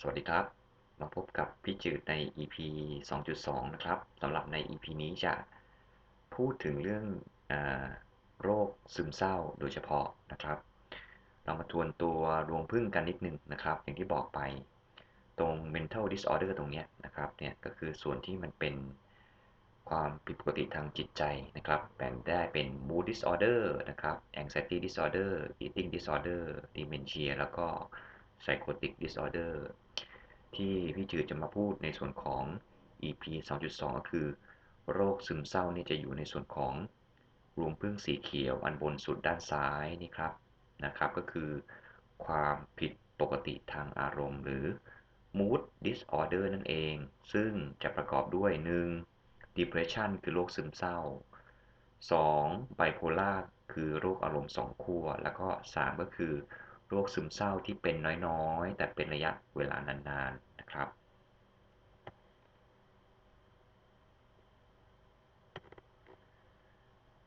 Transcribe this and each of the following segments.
สวัสดีครับ มาพบกับพี่จืดใน EP 2.2 นะครับสำหรับใน EP นี้จะพูดถึงเรื่องอโรคซึมเศร้าโดยเฉพาะนะครับ เรามาทวนตัวรวงพึ่งกันนิดนึงนะครับ อย่างที่บอกไปตรง mental disorder ตรงนี้นะครับเนี่ยก็คือส่วนที่มันเป็นความผิดปกติทางจิตใจนะครับ แบ่งได้เป็น mood disorder นะครับ anxiety disorder eating disorder dementia แล้วก็ psychotic disorder ที่พี่จืดจะมาพูดในส่วนของ EP 2.2 ก็คือ โรคซึมเศร้านี่จะอยู่ในส่วนของรวงพึ่งสีเขียวอันบนสุดด้านซ้ายนี่ครับนะครับ ก็คือความผิดปกติทางอารมณ์ หรือ mood disorder นั่นเอง ซึ่งจะประกอบด้วย 1. depression คือโรคซึมเศร้า 2. bipolar คือโรคอารมณ์สองขั้วแล้วก็ 3 ก็คือ โรคซึมเศร้าที่เป็นน้อยๆ แต่เป็นระยะเวลานานๆนะครับ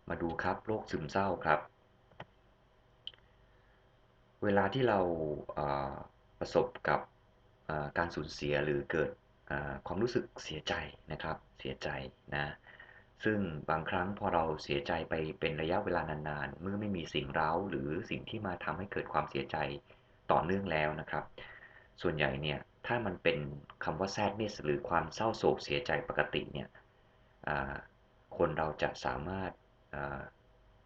มาดูครับโรคซึมเศร้าครับ เวลาที่เราประสบกับการสูญเสียหรือเกิดความรู้สึกเสียใจนะครับ เสียใจนะ ซึ่งบางครั้งพอเราเสียใจไปเป็นระยะเวลานานๆ เมื่อไม่มีสิ่งเร้าหรือสิ่งที่มาทำให้เกิดความเสียใจต่อเนื่องแล้วนะครับ ส่วนใหญ่เนี่ยถ้ามันเป็นคำว่า sadness หรือความเศร้าโศกเสียใจปกติเนี่ยคนเราจะสามารถ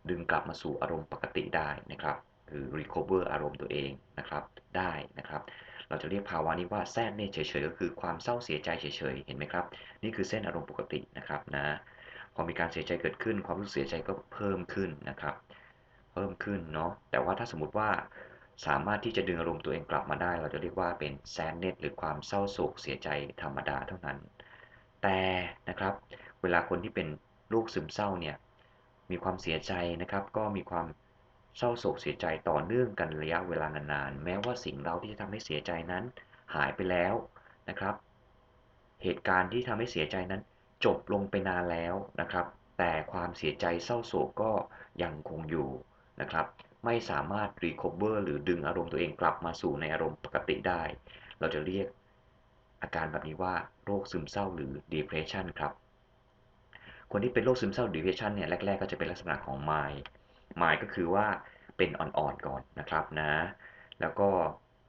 ดึงกลับมาสู่อารมณ์ปกติได้นะครับ คือ recover อารมณ์ตัวเองนะครับได้นะครับ เราจะเรียกภาวะนี้ว่า sadness เฉยๆก็คือความเศร้าเสียใจเฉยๆ เห็นไหมครับ นี่คือเส้นอารมณ์ปกตินะครับนะ พอมีการเสียใจเกิดขึ้น ความรู้สึกเสียใจก็เพิ่มขึ้นนะครับ เพิ่มขึ้นเนาะแต่ว่าถ้าสมมติว่าสามารถที่จะดึงอารมณ์ตัวเองกลับมาได้ เราจะเรียกว่าเป็นแซนเนตหรือความเศร้าโศกเสียใจธรรมดาเท่านั้น แต่นะครับเวลาคนที่เป็นลูกซึมเศร้าเนี่ยมีความเสียใจนะครับ ก็มีความเศร้าโศกเสียใจต่อเนื่องกันระยะเวลานานๆ แม้ว่าสิ่งเราที่จะทำให้เสียใจนั้นหายไปแล้วนะครับ เหตุการณ์ที่ทำให้เสียใจนั้น จบลงไปนานแล้วนะครับ แต่ความเสียใจเศร้าโศกก็ยังคงอยู่นะครับ ไม่สามารถ recover หรือดึงอารมณ์ตัวเองกลับมาสู่ในอารมณ์ปกติได้ เราจะเรียกอาการแบบนี้ว่าโรคซึมเศร้าหรือ depression ครับ คนที่เป็นโรคซึมเศร้า depression เนี่ยแรก ๆ ก็จะเป็นลักษณะของ mind mind ก็คือว่าเป็นอ่อนๆก่อนนะครับนะ แล้วก็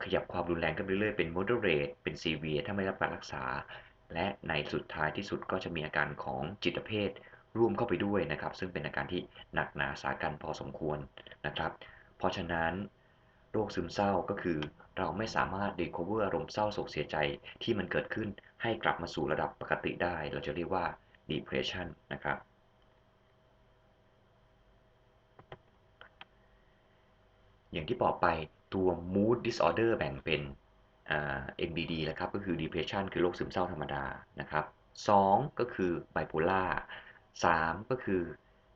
ขยับความรุนแรงขึ้นเรื่อยๆ เป็น moderate เป็น severe ถ้าไม่รับการรักษา และในสุดท้ายที่สุดก็จะมีอาการของจิตเภทร่วมเข้าไปด้วยนะครับ ซึ่งเป็นอาการที่หนักหนาสากันพอสมควรนะครับ เพราะฉะนั้นโรคซึมเศร้าก็คือ เราไม่สามารถ recover อารมณ์เศร้าโศกเสียใจที่มันเกิดขึ้นให้กลับมาสู่ระดับปกติได้ เราจะเรียกว่า depression นะครับ อย่างที่บอกไปตัว mood disorder แบ่งเป็น MBD แล้วครับก็คือ depression คือโรคซึมเศร้าธรรมดานะครับ2ก็คือ bipolar 3ก็คือ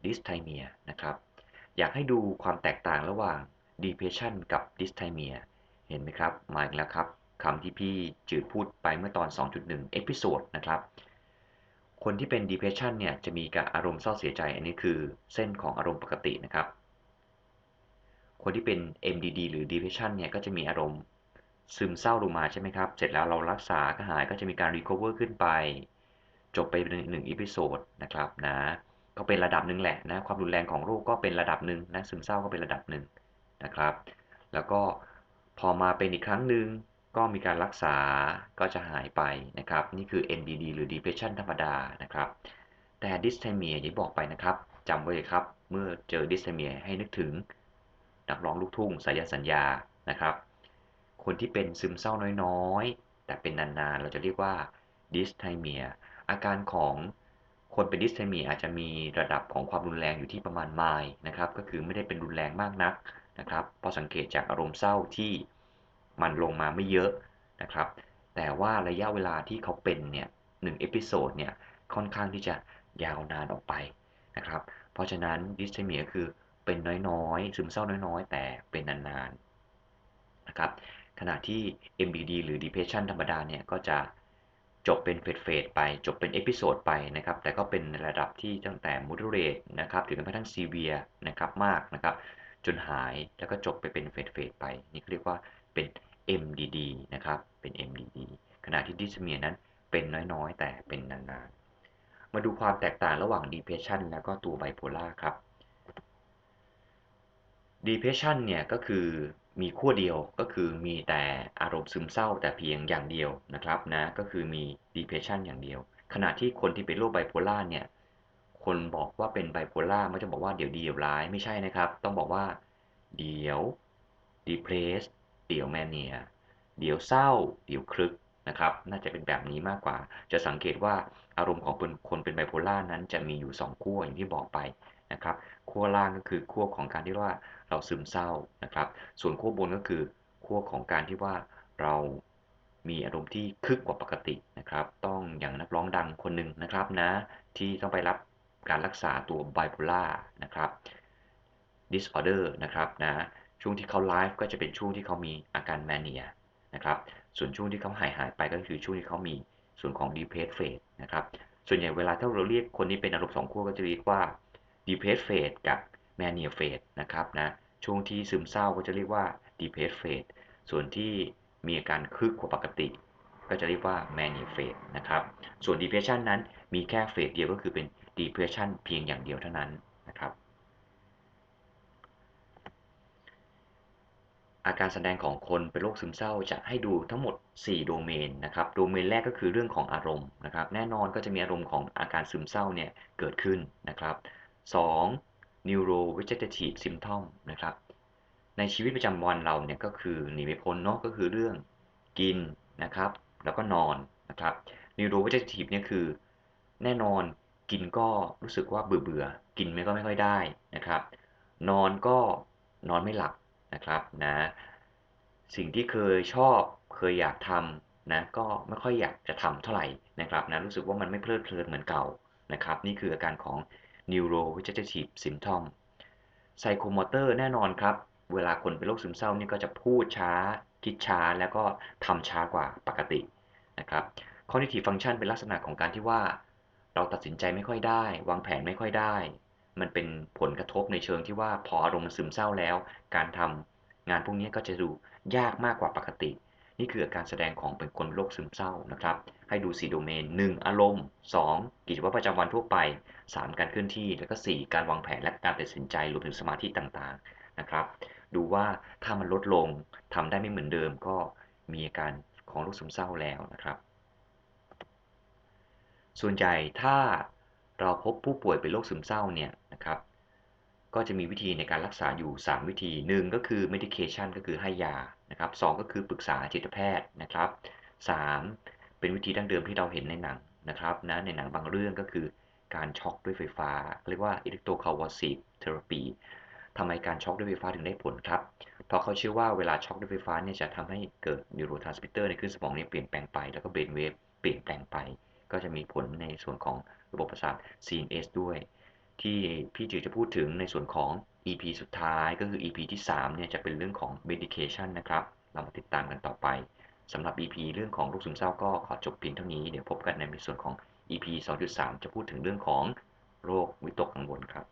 dysthymia นะครับอยากให้ดูความแตกต่างระหว่าง depression กับ dysthymia เห็นไหมครับมาอีกแล้วครับคำที่พี่จืดพูดไปเมื่อตอน 2.1 เอพิโซดนะครับคนที่เป็น depression เนี่ยจะมีกับอารมณ์เศร้าเสียใจ อันนี้คือเส้นของอารมณ์ปกตินะครับ คนที่เป็น MDD หรือ depression เนี่ยก็จะมีอารมณ์ ซึมเศร้าลงมาใช่ไหมครับ เสร็จแล้วเรารักษาก็หายก็จะมีการ recover ขึ้นไป จบไปหนึ่งอีพิโซดนะครับนะก็เป็นระดับหนึ่งแหละนะความรุนแรงของโรคก็เป็นระดับหนึ่งนะซึมเศร้าก็เป็นระดับหนึ่งนะครับ แล้วก็พอมาเป็นอีกครั้งหนึ่งก็มีการรักษาก็จะหายไปนะครับ นี่คือ NDD หรือ depression ธรรมดานะครับ แต่ dysthymia อย่างที่บอกไปนะครับจำไว้เลยครับ เมื่อเจอ dysthymia ให้นึกถึงนักร้องลูกทุ่งสายสัญญานะครับ คนที่เป็นซึมเศร้าน้อยๆ แต่เป็นนานๆ เราจะเรียกว่า dysthymia อาการของคนเป็นดิสเทมียอาจจะมีระดับของความรุนแรงอยู่ที่ประมาณไมล์นะครับ ก็คือไม่ได้เป็นรุนแรงมากนักนะครับ พอสังเกตจากอารมณ์เศร้าที่มันลงมาไม่เยอะนะครับ แต่ว่าระยะเวลาที่เขาเป็นเนี่ยหนึ่งเอพิโซดเนี่ยค่อนข้างที่จะยาวนานออกไปนะครับ เพราะฉะนั้นดิสเทมีก็คือเป็นน้อยๆ ซึมเศร้าน้อยๆ แต่เป็นนานๆนะครับ ขณะที่ MBD หรือ depression ธรรมดาเนี่ยก็จะจบเป็นเฟสเฟสไป จบเป็นเอพิโซดไปนะครับ แต่ก็เป็นระดับที่ตั้งแต่ moderate นะครับ ถึงแม้กระทั่ง severe นะครับมากนะครับ จนหายแล้วก็จบไปเป็นเฟสเฟสไป นี่เรียกว่าเป็น MDD นะครับ เป็น MDD ขณะที่ Dysthymia นั้นเป็นน้อยๆ แต่เป็นนานๆ มาดูความแตกต่างระหว่าง Depression แล้วก็ตัว Bipolar ครับ Depression เนี่ยก็คือ มีขั้วเดียวก็คือมีแต่อารมณ์ซึมเศร้าแต่เพียงอย่างเดียวนะครับนะก็คือมี Depression อย่างเดียว ขณะที่คนที่เป็นโรคไบโพล่าเนี่ยคนบอกว่าเป็นไบโพล่าไม่จะบอกว่าเดี๋ยวดีเดี๋ยวร้ายไม่ใช่นะครับ ต้องบอกว่า เดี๋ยว depress เดี๋ยว mania เดี๋ยวเศร้า เดี๋ยวคลึกนะครับ น่าจะเป็นแบบนี้มากกว่า จะสังเกตว่าอารมณ์ของคนเป็นไบโพล่านั้นจะมีอยู่ 2 ขั้วอย่างที่บอกไป นะครับขั้วล่างก็คือขั้วของการที่ว่าเราซึมเศร้านะครับ ส่วนขั้วบนก็คือขั้วของการที่ว่าเรามีอารมณ์ที่คึกกว่าปกตินะครับ ต้องอย่างนักร้องดังคนหนึ่งนะครับนะที่ต้องไปรับการรักษาตัวไบโพล่านะครับ disorder นะครับนะช่วงที่เขาไลฟ์ก็จะเป็นช่วงที่เขามีอาการแมเนียนะครับ ส่วนช่วงที่เขาหายหายไปก็คือช่วงที่เขามีส่วนของ depressed phase นะครับ ส่วนใหญ่เวลาถ้าเราเรียกคนนี้เป็นอารมณ์สองขั้วก็จะเรียกว่า depressed phase กับ mania phase นะครับนะช่วงที่ซึมเศร้าก็จะเรียกว่า depressed phase ส่วนที่มีอาการคึกกว่าปกติ ก็จะเรียกว่า mania phase นะครับส่วน depression นั้นมีแค่เฟสเดียวก็คือเป็น depression เพียงอย่างเดียวเท่านั้นนะครับอาการแสดงของคนเป็นโรคซึมเศร้าจะให้ดูทั้งหมด 4 โดเมนนะครับ โดเมนแรกก็คือเรื่องของอารมณ์นะครับ แน่นอนก็จะมีอารมณ์ของอาการซึมเศร้าเนี่ยเกิดขึ้นนะครับ 2. neurovegetative symptom นะครับ ในชีวิตประจำวันเราเนี่ยก็คือหนีไม่พ้นเนาะก็คือเรื่องกินนะครับ แล้วก็นอนนะครับ neurovegetative เนี่ยคือ แน่นอนกินก็รู้สึกว่าเบื่อเบื่อกินไม่ก็ไม่ค่อยได้นะครับ นอนก็นอนไม่หลับนะครับนะสิ่งที่เคยชอบเคยอยากทำนะก็ไม่ค่อยอยากจะทำเท่าไหร่นะครับนะรู้สึกว่ามันไม่เพลิดเพลินเหมือนเก่านะครับ นี่คืออาการของ neurovegetative symptom psychomotor แน่นอนครับ เวลาคนเป็นโรคซึมเศร้านี่ก็จะพูดช้า คิดช้าแล้วก็ทำช้ากว่าปกตินะครับ cognitive function เป็นลักษณะของการที่ว่า เราตัดสินใจไม่ค่อยได้ วางแผนไม่ค่อยได้ มันเป็นผลกระทบในเชิงที่ว่าพออารมณ์มันซึมเศร้าแล้ว การทำงานพวกนี้ก็จะดูยากมากกว่าปกติ นี่คืออาการแสดงของเป็นคนโรคซึมเศร้านะครับ ให้ดู 4 โดเมน 1 อารมณ์ 2 กิจวัตรประจำวันทั่วไป 3 การเคลื่อนที่ แล้วก็ 4 การวางแผนและการตัดสินใจรวมถึงสมาธิต่างๆนะครับ ดูว่าถ้ามันลดลงทำได้ไม่เหมือนเดิมก็มีอาการของโรคซึมเศร้าแล้วนะครับ ส่วนใหญ่ถ้าเราพบผู้ป่วยเป็นโรคซึมเศร้าเนี่ยนะครับ ก็จะมีวิธีในการรักษาอยู่ 3 วิธี 1 ก็คือ medication ก็คือให้ยานะครับ2ก็คือปรึกษาจิตแพทย์นะครับ 3 เป็นวิธีดั้งเดิมที่เราเห็นในหนังนะครับนะในหนังบางเรื่องก็คือการช็อกด้วยไฟฟ้า เรียกว่า electroconvulsive therapy ทำไมการช็อกด้วยไฟฟ้าถึงได้ผลครับ เพราะเขาเชื่อว่าเวลาช็อกด้วยไฟฟ้าเนี่ยจะทำให้เกิดนิวโรทรานสมิเตอร์ในคลื่นสมองเนี่ยเปลี่ยนแปลงไปแล้วก็เบรนเวฟเปลี่ยนแปลงไป ก็จะมีผลในส่วนของระบบประสาท CNS ด้วย ที่พี่จือจะพูดถึงในส่วนของ EP สุดท้ายก็คือ EP ที่3เนี่ยจะเป็นเรื่องของ medication นะครับ เรามาติดตามกันต่อไปสำหรับ EP เรื่องของโรคซึมเศร้าก็ขอจบเพียงเท่านี้ เดี๋ยวพบกันในส่วนของ EP 2.3 จะพูดถึงเรื่องของโรควิตกกังวลครับ